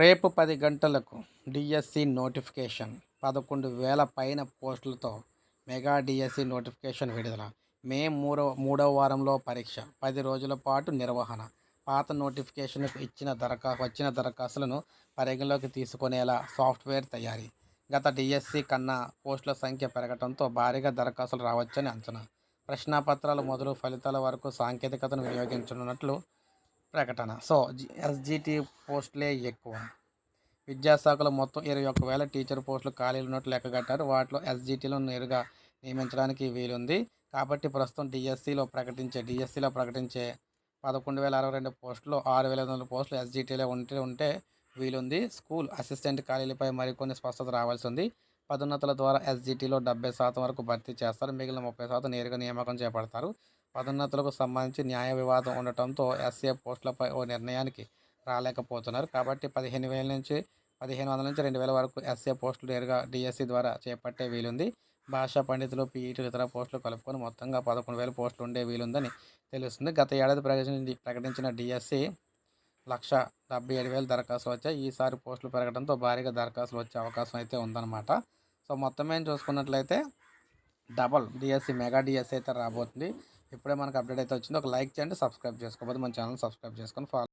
రేపు పది గంటలకు డిఎస్సి నోటిఫికేషన్ పదకొండు వేల పైన పోస్టులతో మెగా డిఎస్సి నోటిఫికేషన్ విడుదల. మే మూడవ మూడవ వారంలో పరీక్ష పది రోజుల పాటు నిర్వహణ. పాత నోటిఫికేషన్కు ఇచ్చిన దరఖా వచ్చిన దరఖాస్తులను పరిగణలోకి తీసుకునేలా సాఫ్ట్వేర్ తయారీ. గత డిఎస్సి కన్నా పోస్టుల సంఖ్య పెరగడంతో భారీగా దరఖాస్తులు రావచ్చని అంచనా. ప్రశ్నాపత్రాలు మొదలు ఫలితాల వరకు సాంకేతికతను వినియోగించనున్నట్లు ప్రకటన. సో ఎస్జిటి పోస్టులే ఎక్కువ. విద్యాశాఖలో మొత్తం ఇరవై ఒక్క వేల టీచర్ పోస్టులు ఖాళీలు ఉన్నట్లు లెక్కగట్టారు వాటిలో ఎస్జిటిలో నేరుగా నియమించడానికి వీలుంది. కాబట్టి ప్రస్తుతం డిఎస్సిలో ప్రకటించే డిఎస్సిలో ప్రకటించే పదకొండు వేల అరవై రెండు పోస్టులు ఆరు వేల ఐదు వందల పోస్టులు ఎస్జిటిలో ఉంటే ఉంటే వీలుంది. స్కూల్ అసిస్టెంట్ ఖాళీలపై మరికొన్ని స్పష్టత రావాల్సి ఉంది. పదోన్నతుల ద్వారా ఎస్జిటిలో డెబ్బై శాతం వరకు భర్తీ చేస్తారు. మిగిలిన ముప్పై శాతం నేరుగా నియామకం చేపడతారు. పదోన్నతులకు సంబంధించి న్యాయ వివాదం ఉండటంతో ఎస్ఏ పోస్టులపై ఓ నిర్ణయానికి రాలేకపోతున్నారు. కాబట్టి పదిహేను వేల నుంచి పదిహేను వందల నుంచి రెండు వేల వరకు ఎస్ఏ పోస్టులు నేరుగా డిఎస్సి ద్వారా చేపట్టే వీలుంది. భాషా పండితులు పీఈటీ ఇతర పోస్టులు కలుపుకొని మొత్తంగా పదకొండు వేల పోస్టులు ఉండే వీలుందని తెలుస్తుంది. గత ఏడాది ప్రకటించిన ప్రకటించిన డిఎస్సి లక్ష డెబ్బై ఏడు వేల దరఖాస్తులు వచ్చాయి. ఈసారి పోస్టులు పెరగడంతో భారీగా దరఖాస్తులు వచ్చే అవకాశం అయితే ఉందన్నమాట. సో మొత్తం ఏం చూసుకున్నట్లయితే డబల్ డిఎస్సి మెగా డిఎస్సి అయితే రాబోతుంది. ఇప్పుడే మనకు అప్డేట్ అయితే వచ్చింది. ఒక లైక్ చేయండి సబ్స్క్రైబ్ చేసుకోకపోతే మన ఛానల్ సబ్స్క్రైబ్ చేసుకొని ఫాలో